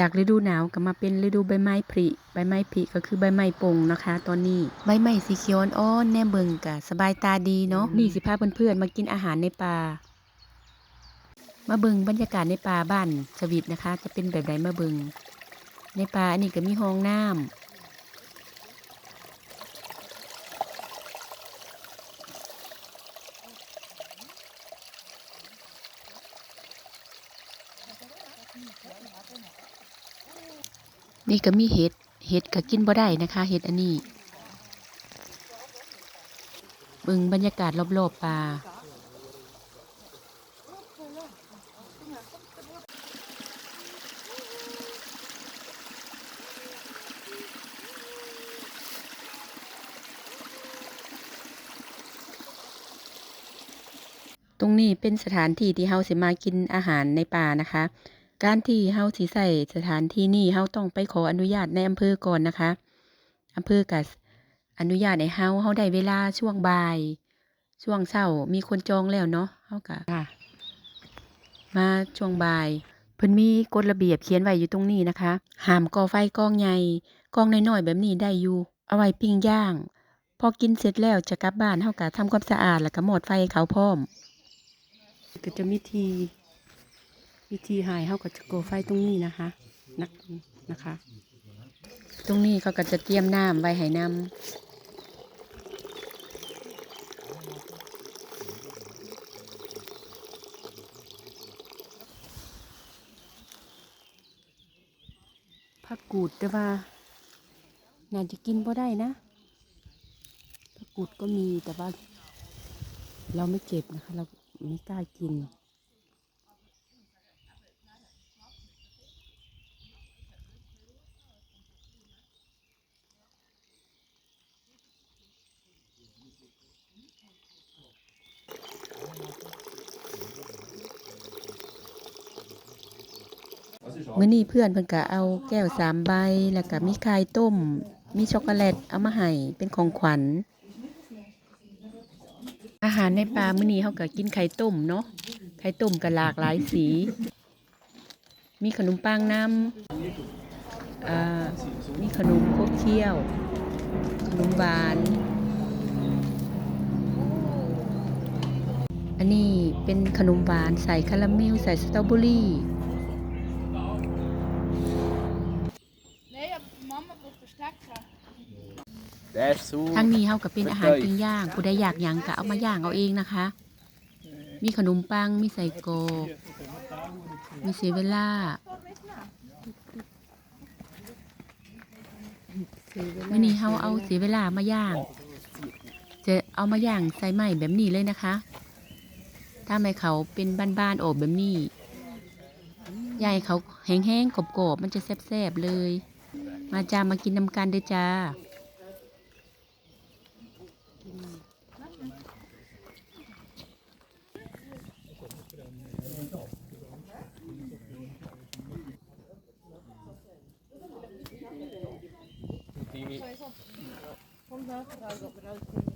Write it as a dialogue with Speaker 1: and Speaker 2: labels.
Speaker 1: จากฤดูหนาวก็มาเป็นฤดูใบไม้ผลิใบไม้ผลิก็คือใบไม้ปงนะคะ ตอนนี้ใบไม้สีเขียวอ่อนๆแน่เบิงกะสบายตาดีเนาะนี่สิพาเพื่อนๆมากินอาหารในป่ามาเบิงบรรยากาศในป่าบ้านสวิตนะคะ จะเป็นแบบไหนมาเบิงในป่าอันนี้ก็มีห้องน้ำ นี่ก็มีเห็ด เห็ดก็กินบ่ได้นะคะ เห็ดอันนี้บิ่งบรรยากาศรอบๆป่าตรงนี้เป็นสถานที่ที่เฮาสิมากินอาหารในป่านะคะ การที่เฮาสิใส่สถานที่นี้เฮาต้องไปขออนุญาตในอำเภอก่อนนะคะอำเภอก็อนุญาตให้เฮาเฮาได้เวลาช่วงบ่าย ช่วงเช้ามีคนจองแล้วเนาะเฮาก็ค่ะ มาช่วงบ่ายเพิ่นมีกฎระเบียบเขียนไว้อยู่ตรงนี้นะคะห้ามก่อไฟกองใหญ่กองน้อยๆแบบนี้ได้อยู่ เอาไว้ปิ้งย่าง พอกินเสร็จแล้วจะกลับบ้านเฮาก็ทำความสะอาดแล้วก็หมดไฟให้เขาพร้อมก็จะมีที วิธีหายเฮาก็จะโกไฟตรงนี้นะคะนักนะคะ ตรงนี้เขาก็จะเตรียมน้ำไว้ให้นำผักกูดแต่ว่าน่าจะกินบ่ได้นะผักกูดก็มีแต่ว่า เราไม่เก็บนะคะ เราไม่กล้ากิน มื้อนี้เพื่อนเพิ่นก็เอาแก้วสามใบ แล้วก็มีไข่ต้ม มีช็อกโกแลตเอามาให้เป็นของขวัญ อาหารในป่ามื้อนี้เฮาก็กินไข่ต้มเนาะ ไข่ต้มก็หลากหลายสี มีขนมปังน้ำอ่ามีขนมโคกเคี้ยว ขนมหวาน อันนี้เป็นขนมหวานใส่คาราเมลใส่สตรอเบอรี่
Speaker 2: Der ist so.
Speaker 1: ทั้งนี้เฮาก็เป็นอาหารปิ้งย่าง ผู้ใดอยากหยังก็เอามาย่างเอาเองนะคะ มีขนมปัง มีใส่กรอกมีเซเวล่ามื่อนี้เฮาเอาเสียเวลามาย่าง จะเอามาย่างใส่ไหม้แบบนี้เลยนะคะ ถ้าไม่เขาเป็นบ้านๆโอบแบบนี้ย่างให้เขาแห้งๆกรอบๆมันจะแซ่บๆเลย มาจ้ามากินน้ำกันเด้อจ้า
Speaker 3: não.